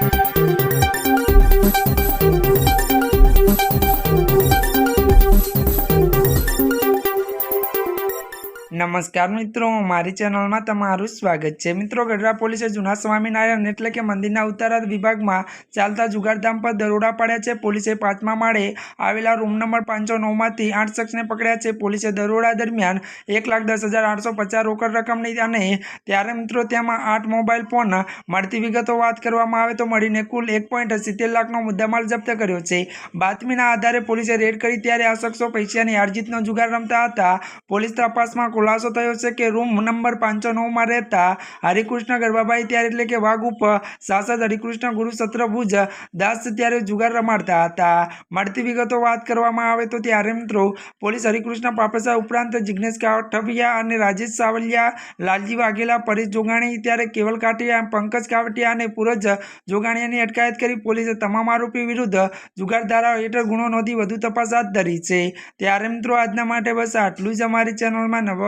Thank you. નમસ્કાર મિત્રો, મારી ચેનલમાં તમારું સ્વાગત છે. મિત્રો, ગઢડા પોલીસે જૂના સ્વામિનારાયણ એટલે કે મંદિરના ઉત્તરા વિભાગમાં ચાલતા જુગારધામ પર દરોડા પાડ્યા છે. પોલીસે પાંચમા માળે આવેલા રૂમ નંબર પાંચસો નવમાંથી આઠ શખ્સને પકડ્યા છે. પોલીસે દરોડા દરમિયાન એક લાખ દસ હજાર આઠસો પચાસ રોકડ રકમની અને ત્યારે મિત્રો તેમાં આઠ મોબાઈલ ફોન મળતી વિગતો વાત કરવામાં આવે તો મળીને કુલ એક પોઈન્ટ સિત્તેર લાખનો મુદ્દામાલ જપ્ત કર્યો છે. બાતમીના આધારે પોલીસે રેડ કરી ત્યારે આ શખ્સો પૈસાની અરજીતનો જુગાર રમતા હતા. પોલીસ તપાસમાં ખુલાસો થયો છે કે રૂમ નંબર પાંચસો નવમાં રહેતા હરિકૃષ્ણ ગરબાભાઈ ત્યારે એટલે કે વાઘ ઉપર સાસદ હરિકૃષ્ણ ગુરુ સત્રભુજ દાસ ત્યારે જુગાર રમાડતા હતા. મળતી વિગતો વાત કરવામાં આવે તો ત્યારે મિત્રો પોલીસ હરિકૃષ્ણ પાપસા ઉપરાંત જિગ્નેશ કાઠવિયા અને રાજેશ સાવલિયા, લાલજી વાઘેલા, પરેશ જોગાણી ત્યારે કેવલ કાઠિયા પંકજ કાવટિયા અને પૂરજ જોગાણીયાની અટકાયત કરી પોલીસે તમામ આરોપી વિરુદ્ધ જુગાર ધારાઓ હેઠળ ગુનો નોંધી વધુ તપાસ હાથ ધરી છે. ત્યારે મિત્રો આજના માટે બસ આટલું જ અમારી ચેનલમાં નવા